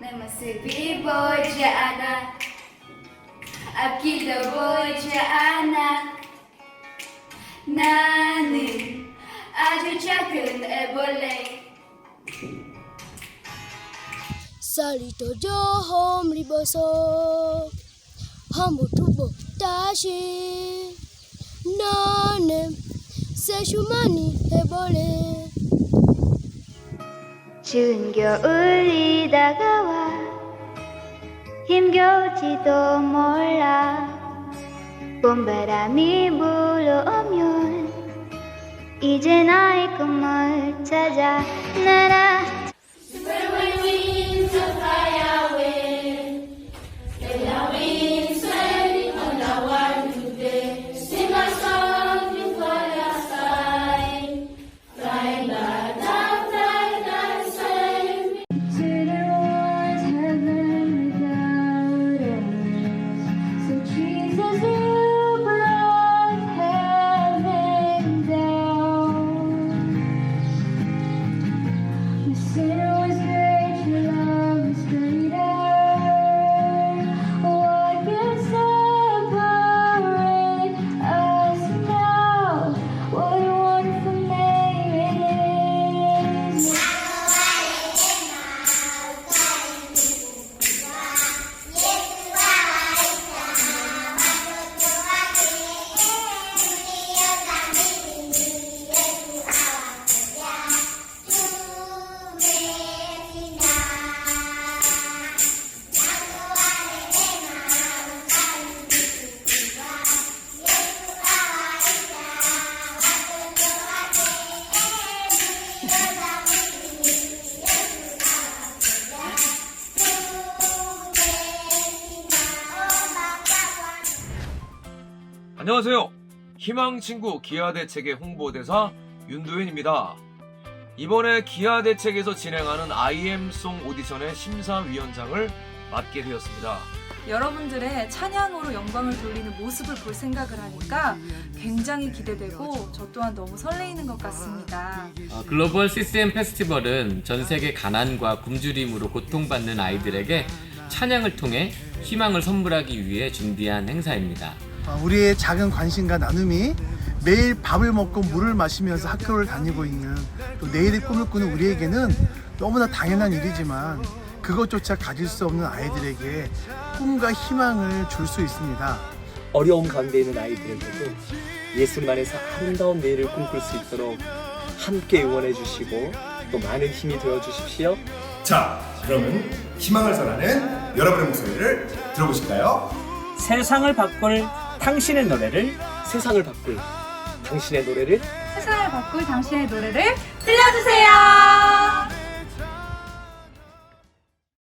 내 모습이 보이지 않아 앞길도 보이지 않아 나는 아주 작은 애벌레 쌀이 터져 입어서 한번 두번 다시 나는 세슈만이 해버려 추운 겨울이 다가와 힘겨울지도 몰라. 봄바람이 불어오면 이제 나의 꿈을 찾아 날아 안녕하세요. 희망친구 기아대책의 홍보대사 윤도현입니다. 이번에 기아대책에서 진행하는 IM송 오디션의 심사위원장을 맡게 되었습니다. 여러분들의 찬양으로 영광을 돌리는 모습을 볼 생각을 하니까 굉장히 기대되고 저 또한 너무 설레이는 것 같습니다. 어, 글로벌 CCM 페스티벌은 전 세계 가난과 굶주림으로 고통받는 아이들에게 찬양을 통해 희망을 선물하기 위해 준비한 행사입니다. 어, 우리의 작은 관심과 나눔이 매일 밥을 먹고 물을 마시면서 학교를 다니고 있는 또 내일의 꿈을 꾸는 우리에게는 너무나 당연한 일이지만 그것조차 가질 수 없는 아이들에게 꿈과 희망을 줄 수 있습니다. 어려움 가운데 있는 아이들에게도 예수만에서 아름다운 내일을 꿈꿀 수 있도록 함께 응원해 주시고 또 많은 힘이 되어 주십시오. 자, 그러면 희망을 전하는 여러분의 목소리를 들어보실까요? 세상을 바꿀 당신의 노래를 세상을 바꿀 당신의 노래를 세상을 바꿀 당신의 노래를 들려주세요.